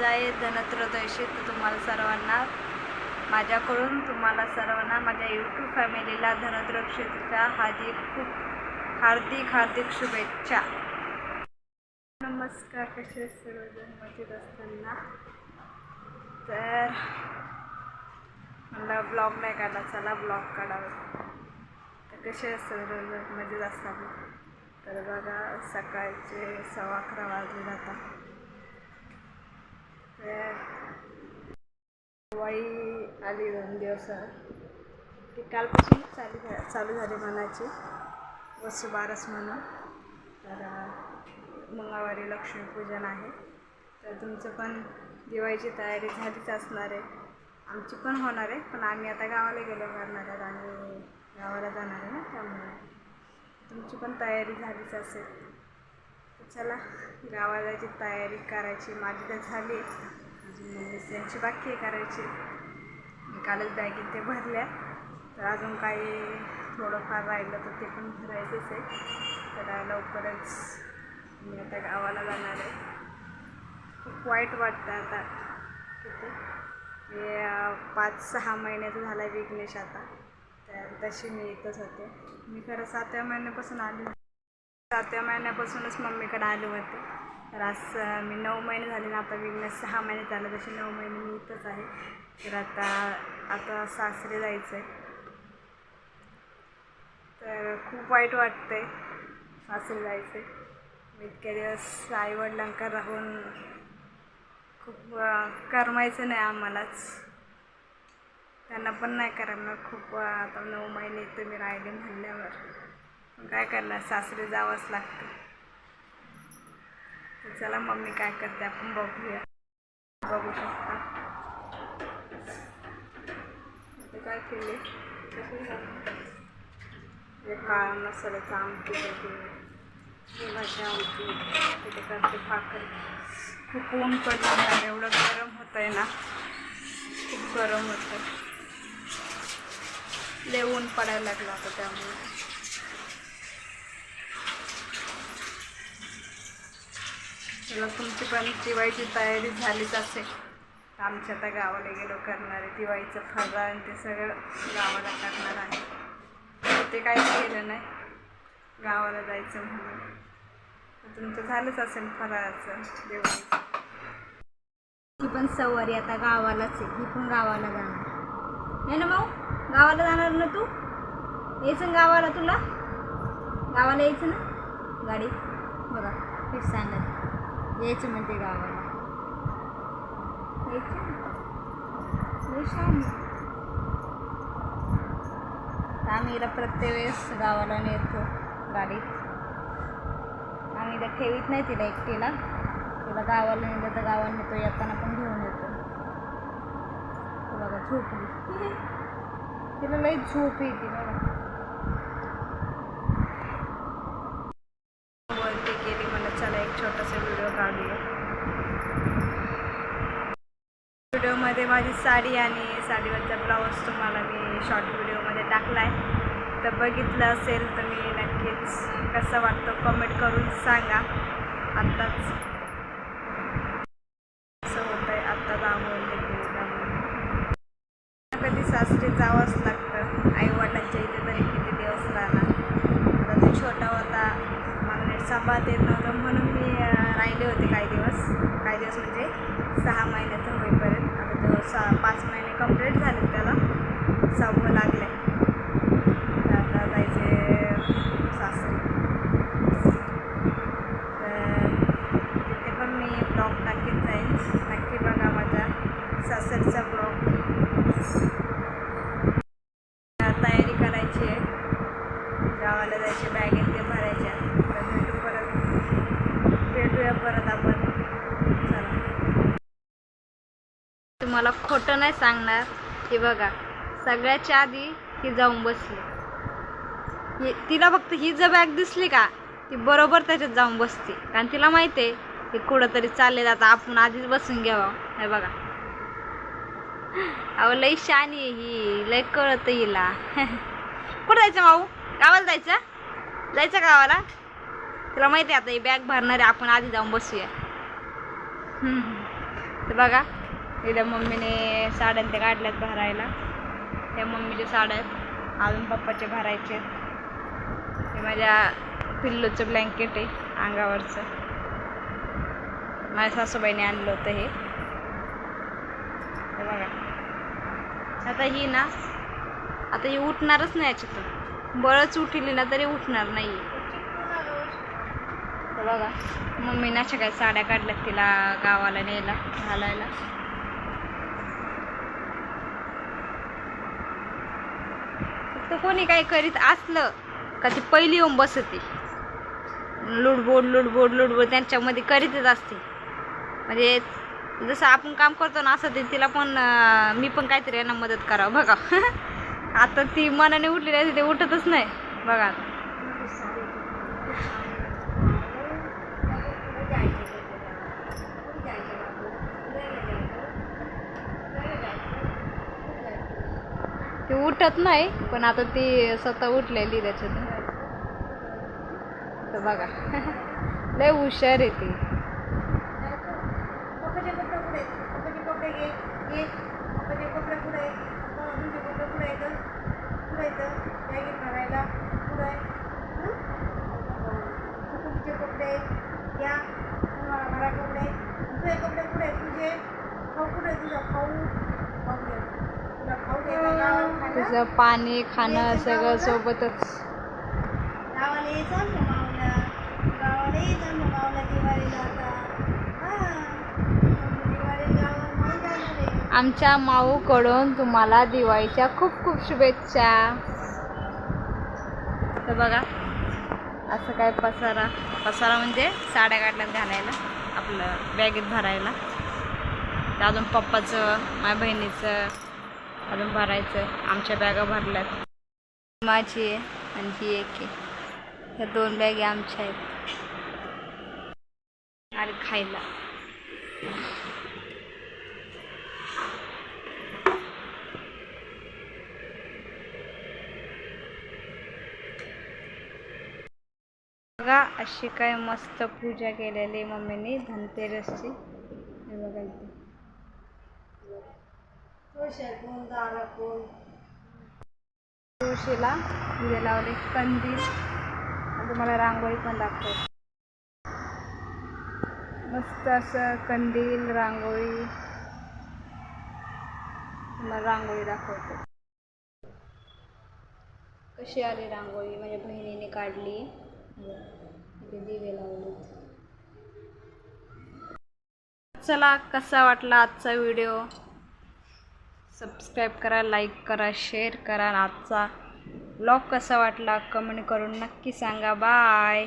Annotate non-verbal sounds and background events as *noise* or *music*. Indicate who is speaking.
Speaker 1: आज आहे धनत्रयोदशी तर तुम्हाला सर्वांना माझ्याकडून तुम्हाला सर्वांना माझ्या यूट्यूब फॅमिलीला धनत्रयोदशीच्या हार्दिक खूप हार्दिक हार्दिक शुभेच्छा. नमस्कार कसे सर्वजण? मजेत असताना. तर मला ब्लॉग नाही काढला. चला ब्लॉग काढावा. तर कसे सर्वजण? मजेत असताना. तर बघा सकाळचे सव्वा अकरा वाजले जातात तर दिवाळी आली दोन दिवस ती कालपासून चालू झा चालू झाली मनाची वसुबारस म्हणून. तर मंगळवारी लक्ष्मीपूजन आहे. तर तुमचं पण दिवाळीची तयारी झालीच असणार आहे. आमची पण होणार आहे. पण आम्ही आता गावाला गेलो करणार आहेत आणि गावाला जाणार आहे ना त्यामुळे. तुमची पण तयारी झालीच असेल. तर चला गावाला जायची तयारी करायची माझी तर झाली. माझी मम्मी त्यांची बाकी आहे करायची. मी कालच बॅगेत ते भरल्या. तर अजून काही थोडंफार राहिलं तर ते पण भरायचंच आहे. तर लवकरच मी आता गावाला जाणार आहे. खूप वाईट वाटतं आता किती पाच सहा महिन्याचं झाला आहे विघ्नेश आता. तर तशी मी येतच होते. मी खरं सातव्या महिन्यापासून आली सातव्या महिन्यापासूनच मम्मीकडे आले होते. तर आज मी नऊ महिने झाले ना आता विघ्न सहा महिने झाले तसे नऊ महिने मी इथंच आहे. तर आता आता सासरे जायचं आहे तर खूप वाईट वाटतंय सासरे जायचं आहे इतक्या दिवस आईवडिलांका राहून खूप करमायचं नाही आम्हालाच. त्यांना पण नाही करायला खूप आता नऊ महिने तुम्ही राहिले म्हणल्यावर. काय करणार? सासरे जावंच लागतं. चला मम्मी काय करते आपण बघूया. बघू शकता. काय केले? हे काळा मसाल्याचं आमटी देते भाजी आमटी तिथे करते भाकर. खूप ऊन पडलं आणि एवढं गरम होत आहे ना. खूप गरम होतं लय ऊन पडायला लागलं होतं त्यामुळे. तुला तुमची पण दिवाळीची तयारी झालीच असेल. आमच्या आता गावाला गेलो करणार आहे दिवाळीचं फराळ आणि ते सगळं गावाला करणार आहे. ते काहीच केलं नाही. गावाला जायचं म्हणून. तुमचं झालंच असेल फराळाचं दिवाळीचं
Speaker 2: ती पण सवारी आता गावालाच आहे. ही पण गावाला जाणार. आहे ना भाऊ? गावाला जाणार ना तू? यायचं गावाला तुला? गावाला यायचं ना? गाडी? बघा हेच सांगत यायचं म्हणते गावाला. लय तर आम्ही हिला प्रत्येक वेळेस गावाला नेतो गाडीत. आम्ही इथं ठेवीत नाही तिला एकटीला. तिला गावाला नेलं तर गावाला नेतो येताना पण घेऊन येतो. बघा झोपली. *laughs* तिला लई झोप येते बघा
Speaker 1: वरती गेली म्हणलं चला एक छोटासा व्हिडिओ काढूया व्हिडिओमध्ये माझी साडी आणि साडीवरचा ब्लाऊज तुम्हाला मी शॉर्ट व्हिडिओमध्ये टाकला आहे तर बघितलं असेल तर मी नक्कीच कसं वाटतं कमेंट करून सांगा. आत्ताच असं होतं आहे आत्ता दामोदर म्हणजे गेली कधी सासरी जावंच लागतं. आईवडिलांच्या इथे तरी किती दिवस राहणार? आता तो छोटा होता. मला नीट सांभाळता येत नव्हतं. म्हणून मी राहिले होते काही दिवस. काही दिवस म्हणजे सहा महिन्याचं होईल. सा सहा पाच महिने कंप्लीट झाले त्याला. सहावं लागले तर आता जायचे सासरी. तर तिथे पण मी ब्लॉग टाकीत जाईल नक्की बघा माझ्या सासरचा ब्लॉग तयारी करायची आहे गावाला जायची बॅगेत ते भरायच्या तर भेटू परत भेटूया परत आपण चला तुम्हाला खोटं नाही सांगणार. हे बघा सगळ्याच्या आधी ही जाऊन बसली. तिला फक्त ही जर बॅग दिसली का ती बरोबर त्याच्यात जाऊन बसते. कारण तिला माहिती आहे की कुठं तरी चालले जातं आपण आधीच बसून घ्यावं. हे बघा. अहो लई शानी आहे ही. लई कळत हिला. कुठं जायचं माऊ गावाला जायचं? जायचं गावाला? तिला माहिती आहे आता ही बॅग भरणार आहे आपण आधी जाऊन बसूया. तर बघा. इथं मम्मीने साड्या ते काढल्यात भरायला. त्या मम्मीच्या साड्या आहेत. अजून पप्पाचे भरायचे ते हे माझ्या पिल्लूचं ब्लँकेट आहे अंगावरचं. माझ्या सासूबाईने आणलं होतं हे. बघा. आता ही ना आता ही उठणारच नाही याच्यातून. बळच उठली ना तरी उठणार नाही बघा. मम्मीने अशा काही साड्या काढल्यात तिला गावाला न्यायला घालायला. कोणी काही करीत असलं का ती पहिली येऊन बसते. लुडबोड लुडबोड लुडबोड त्यांच्यामध्ये करीतच असते. म्हणजे जसं आपण काम करतो ना असं ते तिला पण मी पण काहीतरी यांना मदत करावं बघा. *laughs* आता ती मनाने उठली असते ते उठतच नाही. बघा आता. ती उठत नाही पण आता ती स्वतः उठलेली त्याच्यातून. तर बघा *laughs* लय हुशार आहे ती.
Speaker 2: Yeah कपडे कुठे आहेत? पप्पाचे कपडे घे घे पप्पाचे कपडे कुठे आहेत? पप्पा, तुमचे कपडे कुठे आहेत कुठे आहेत बॅगेत घालायला कुठे आहे हं? सुकुटीचे कपडे या तुम्हाला मला कपडे तुझे कपडे कुठे आहेत तुझे खाऊ कुठे आहे तुझा खाऊ खाऊ दे तुला खाऊ दे का गावाला खायला?
Speaker 1: तिचं पाणी खाणं सगळं सोबतच. आमच्या माऊकडून तुम्हाला दिवाळीच्या खूप खूप शुभेच्छा. तर बघा असं काय पसारा. पसारा म्हणजे साड्या काढल्यात घालायला आपलं बॅगेत भरायला. तर अजून पप्पाचं माझ्या बहिणीचं. अजून भरायचं आमच्या बॅगा भरल्यात. माझी आहे आणि ही एक आहे. ह्या दोन बॅगे आमच्या आहेत. आणि खायला. बघा अशी काय मस्त पूजा केलेली मम्मीने धनतेरसची. हे बघा
Speaker 2: कोण दारा कोण
Speaker 1: तुळशीला दिवे लावले कंदील आणि तुम्हाला रांगोळी पण दाखवते मस्त असं कंदील रांगोळी तुम्हाला रांगोळी दाखवते. कशी आली रांगोळी? माझ्या बहिणीने काढली. दिवे लावले चला कसा वाटला आजचा व्हिडिओ? सबस्क्राईब करा लाईक करा शेअर करा. आजचा ब्लॉग कसा वाटला कमेंट करून नक्की सांगा. बाय